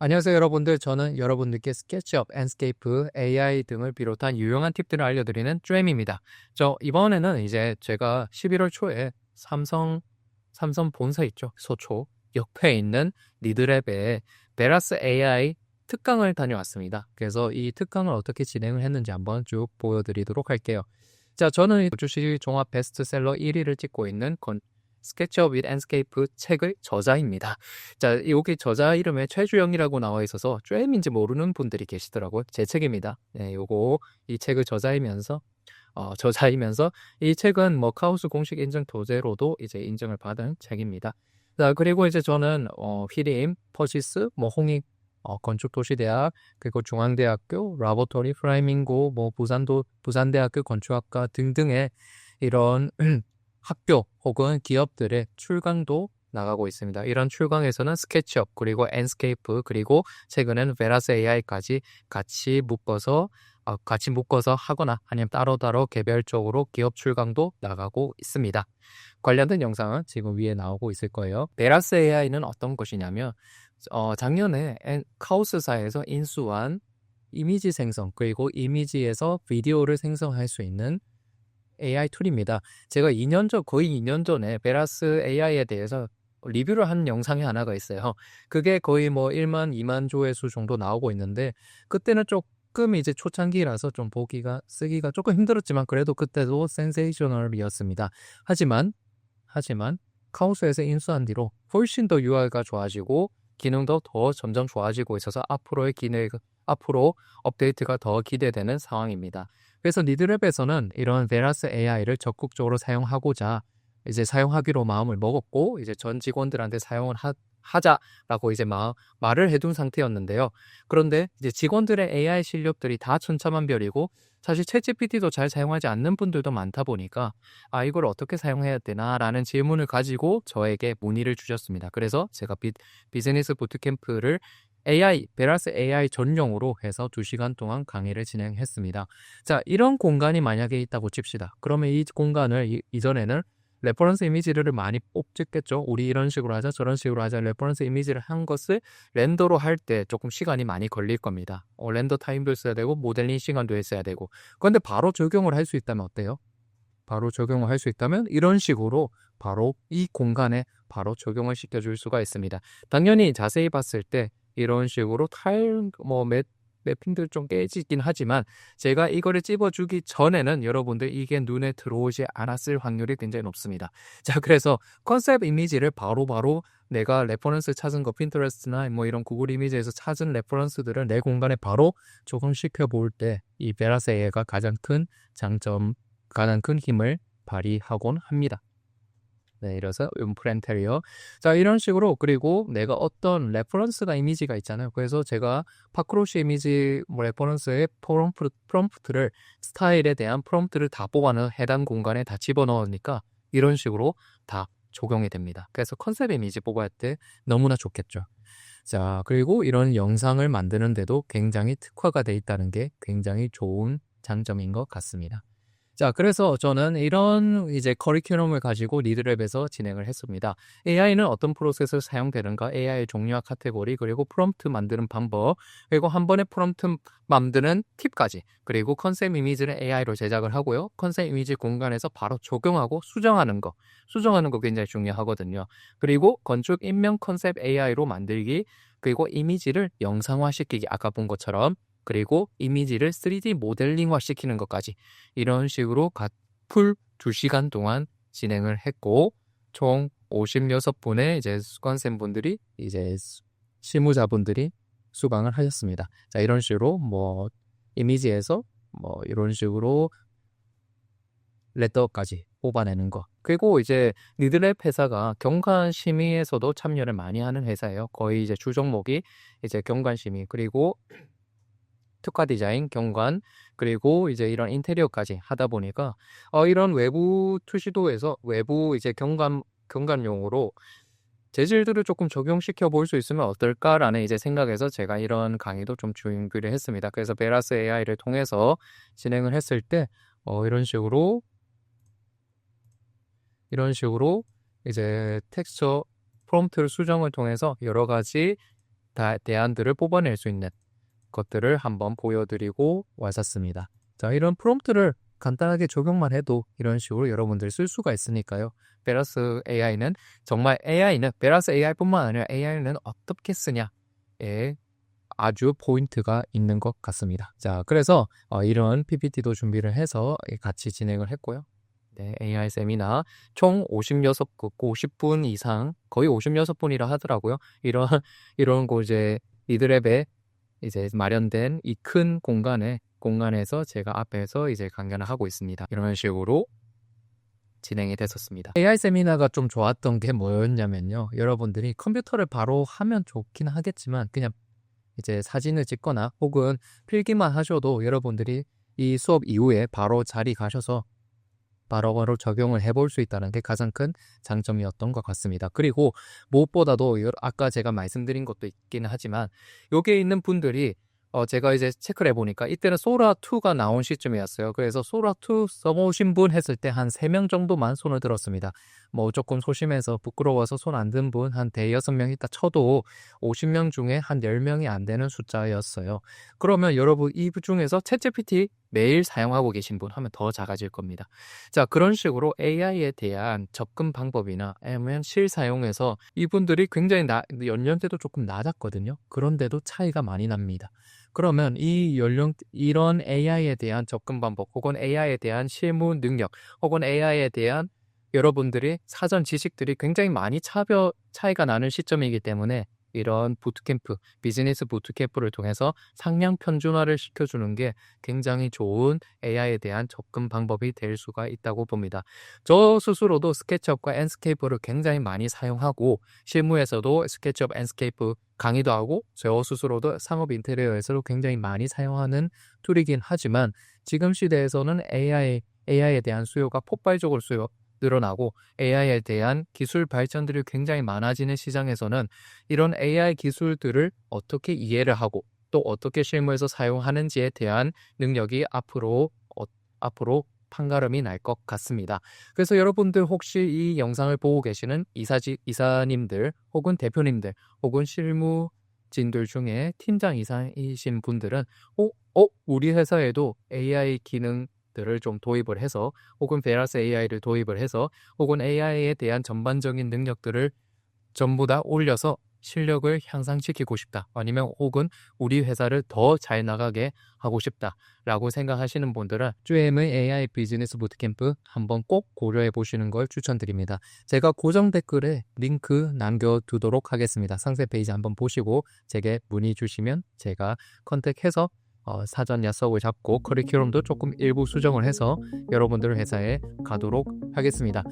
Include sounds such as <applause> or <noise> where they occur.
안녕하세요 여러분들. 저는 여러분들께 스케치업, 앤스케이프, AI 등을 비롯한 유용한 팁들을 알려드리는 쭈엠입니다. 저 이번에는 이제 제가 11월 초에 삼성 삼성 본사 있죠? 소초 옆에 있는 리드랩의 베라스 AI 특강을 다녀왔습니다. 그래서 이 특강을 어떻게 진행을 했는지 한번 쭉 보여드리도록 할게요. 자 저는 주식 종합 베스트셀러 1위를 찍고 있는 건 스케치업 윗 앤스케이프 책의 저자입니다. 자, 여기 저자 이름에 최주영이라고 나와 있어서 쬐임인지 모르는 분들이 계시더라고요. 제 책입니다. 네, 요거 이 책의 저자이면서 어, 저자이면서 이 책은 뭐 카우스 공식 인증 도제로도 이제 인증을 받은 책입니다. 자, 그리고 이제 저는 어, 휘림, 퍼시스, 뭐 홍익 어, 건축도시대학 그리고 중앙대학교, 라보토리, 프라이밍고, 뭐 부산도 부산대학교 건축학과 등등의 이런 학교 혹은 기업들의 출강도 나가고 있습니다. 이런 출강에서는 스케치업 그리고 앤스케이프 그리고 최근에는 베라스 AI까지 같이 묶어서 어, 같이 묶어서 하거나 아니면 따로따로 개별적으로 기업 출강도 나가고 있습니다. 관련된 영상은 지금 위에 나오고 있을 거예요. 베라스 AI는 어떤 것이냐면 어, 작년에 카오스사에서 인수한 이미지 생성 그리고 이미지에서 비디오를 생성할 수 있는 AI 툴입니다. 제가 2년 전, 거의 2년 전에 베라스 AI에 대해서 리뷰를 한 영상이 하나가 있어요. 그게 거의 뭐 1만, 2만 조회수 정도 나오고 있는데, 그때는 조금 이제 초창기라서 좀 보기가, 쓰기가 조금 힘들었지만, 그래도 그때도 센세이셔널이었습니다. 하지만, 하지만, 카우스에서 인수한 뒤로 훨씬 더 UI가 좋아지고, 기능도 더 점점 좋아지고 있어서 앞으로의 기능, 앞으로 업데이트가 더 기대되는 상황입니다. 그래서 니드랩에서는 이런 베라스 AI를 적극적으로 사용하고자 이제 사용하기로 마음을 먹었고 이제 전 직원들한테 사용을 하, 하자라고 이제 마, 말을 해둔 상태였는데요. 그런데 이제 직원들의 AI 실력들이 다 천차만별이고 사실 챗GPT도 잘 사용하지 않는 분들도 많다 보니까 아 이걸 어떻게 사용해야 되나라는 질문을 가지고 저에게 문의를 주셨습니다. 그래서 제가 비, 비즈니스 부트캠프를 AI, 베라스 AI 전용으로 해서 2시간 동안 강의를 진행했습니다. 자, 이런 공간이 만약에 있다고 칩시다. 그러면 이 공간을 이, 이전에는 레퍼런스 이미지를 많이 뽑겠죠. 우리 이런 식으로 하자, 저런 식으로 하자. 레퍼런스 이미지를 한 것을 렌더로 할 때 조금 시간이 많이 걸릴 겁니다. 어, 렌더 타임도 있어야 되고, 모델링 시간도 있어야 되고. 그런데 바로 적용을 할 수 있다면 어때요? 바로 적용을 할 수 있다면 이런 식으로 바로 이 공간에 바로 적용을 시켜줄 수가 있습니다. 당연히 자세히 봤을 때 이런 식으로 타일 뭐 매, 맵핑들 좀 깨지긴 하지만 제가 이거를 찝어주기 전에는 여러분들 이게 눈에 들어오지 않았을 확률이 굉장히 높습니다. <laughs> 자 그래서 컨셉 이미지를 바로바로 바로 내가 레퍼런스 찾은 거 핀터레스트나 뭐 이런 구글 이미지에서 찾은 레퍼런스들을 내 공간에 바로 적용시켜 볼 때 이 베라스 AI가 가장 큰 장점, 가장 큰 힘을 발휘하곤 합니다. 네, 이래서 음프렌테리어. 자, 이런 식으로 그리고 내가 어떤 레퍼런스가 이미지가 있잖아요. 그래서 제가 파크로시 이미지 뭐 레퍼런스의 프롬프트, 프롬프트를 스타일에 대한 프롬프트를 다 뽑아는 해당 공간에 다 집어넣으니까 이런 식으로 다 적용이 됩니다. 그래서 컨셉 이미지 뽑아야 때 너무나 좋겠죠. 자, 그리고 이런 영상을 만드는데도 굉장히 특화가 돼 있다는 게 굉장히 좋은 장점인 것 같습니다. 자, 그래서 저는 이런 이제 커리큘럼을 가지고 리드랩에서 진행을 했습니다. AI는 어떤 프로세스를 사용되는가, AI의 종류와 카테고리, 그리고 프롬프트 만드는 방법, 그리고 한 번에 프롬프트 만드는 팁까지, 그리고 컨셉 이미지를 AI로 제작을 하고요. 컨셉 이미지 공간에서 바로 적용하고 수정하는 거, 수정하는 거 굉장히 중요하거든요. 그리고 건축 인명 컨셉 AI로 만들기, 그리고 이미지를 영상화시키기, 아까 본 것처럼 그리고 이미지를 3D 모델링화 시키는 것까지 이런 식으로 풀 2시간 동안 진행을 했고 총 56분의 이제 수강생분들이 이제 실무자분들이 수강을 하셨습니다. 자, 이런 식으로 뭐 이미지에서 뭐 이런 식으로 레터까지 뽑아내는 거. 그리고 이제 니드랩 회사가 경관 심의에서도 참여를 많이 하는 회사예요. 거의 이제 주 종목이 이제 경관 심의 그리고 특화 디자인, 경관, 그리고 이제 이런 인테리어까지 하다 보니까 어, 이런 외부 투시도에서 외부 이제 경관 경관용으로 재질들을 조금 적용시켜 볼 수 있으면 어떨까라는 이제 생각에서 제가 이런 강의도 좀 준비를 했습니다. 그래서 베라스 AI를 통해서 진행을 했을 때 어, 이런 식으로 이런 식으로 이제 텍스처 프롬프트를 수정을 통해서 여러 가지 다- 대안들을 뽑아낼 수 있는 것들을 한번 보여드리고 왔었습니다. 자, 이런 프롬프트를 간단하게 적용만 해도 이런 식으로 여러분들 쓸 수가 있으니까요. 베라스 AI는 정말 AI는 베라스 AI뿐만 아니라 AI는 어떻게 쓰냐에 아주 포인트가 있는 것 같습니다. 자, 그래서 어, 이런 PPT도 준비를 해서 같이 진행을 했고요. 네, AI 세미나 총 56국, 50분 이상, 거의 56분이라 하더라고요. 이런, 이런 거 이제 리드랩에 이제 마련된 이 큰 공간에, 공간에서 제가 앞에서 이제 강연을 하고 있습니다. 이런 식으로 진행이 됐었습니다. AI 세미나가 좀 좋았던 게 뭐였냐면요. 여러분들이 컴퓨터를 바로 하면 좋긴 하겠지만 그냥 이제 사진을 찍거나 혹은 필기만 하셔도 여러분들이 이 수업 이후에 바로 자리 가셔서 바로바로 적용을 해볼 수 있다는 게 가장 큰 장점이었던 것 같습니다. 그리고 무엇보다도 여- 아까 제가 말씀드린 것도 있기는 하지만 여기에 있는 분들이 어 제가 이제 체크를 해보니까 이때는 소라 2가 나온 시점이었어요. 그래서 소라 2 써보신 분 했을 때 한 3명 정도만 손을 들었습니다. 뭐 조금 소심해서 부끄러워서 손 안 든 분 한 대여섯 명 있다 쳐도 50명 중에 한 10명이 안 되는 숫자였어요. 그러면 여러분 이 중에서 챗GPT 매일 사용하고 계신 분 하면 더 작아질 겁니다. 자, 그런 식으로 AI에 대한 접근 방법이나 아니면 실사용에서 이분들이 굉장히 나, 연령대도 조금 낮았거든요. 그런데도 차이가 많이 납니다. 그러면 이 연령, 이런 AI에 대한 접근 방법 혹은 AI에 대한 실무 능력 혹은 AI에 대한 여러분들이 사전 지식들이 굉장히 많이 차별, 차이가 나는 시점이기 때문에 이런 부트캠프, 비즈니스 부트캠프를 통해서 상향 편준화를 시켜주는 게 굉장히 좋은 AI에 대한 접근 방법이 될 수가 있다고 봅니다. 저 스스로도 스케치업과 앤스케이프를 굉장히 많이 사용하고 실무에서도 스케치업, 앤스케이프 강의도 하고 저 스스로도 상업 인테리어에서도 굉장히 많이 사용하는 툴이긴 하지만 지금 시대에서는 AI, AI에 대한 수요가 폭발적으로 수요 늘어나고 AI에 대한 기술 발전들이 굉장히 많아지는 시장에서는 이런 AI 기술들을 어떻게 이해를 하고 또 어떻게 실무에서 사용하는지에 대한 능력이 앞으로 어, 앞으로 판가름이 날 것 같습니다. 그래서 여러분들 혹시 이 영상을 보고 계시는 이사지 이사님들 혹은 대표님들 혹은 실무 진들 중에 팀장 이상이신 분들은 어, 어 우리 회사에도 AI 기능 들을 좀 도입을 해서 혹은 베라스 AI를 도입을 해서 혹은 AI에 대한 전반적인 능력들을 전부 다 올려서 실력을 향상시키고 싶다. 아니면 혹은 우리 회사를 더 잘 나가게 하고 싶다라고 생각하시는 분들은 쭈엠의 AI 비즈니스 부트캠프 한번 꼭 고려해 보시는 걸 추천드립니다. 제가 고정 댓글에 링크 남겨두도록 하겠습니다. 상세 페이지 한번 보시고 제게 문의 주시면 제가 컨택해서 어, 사전 약속을 잡고 커리큘럼도 조금 일부 수정을 해서 여러분들 회사에 가도록 하겠습니다.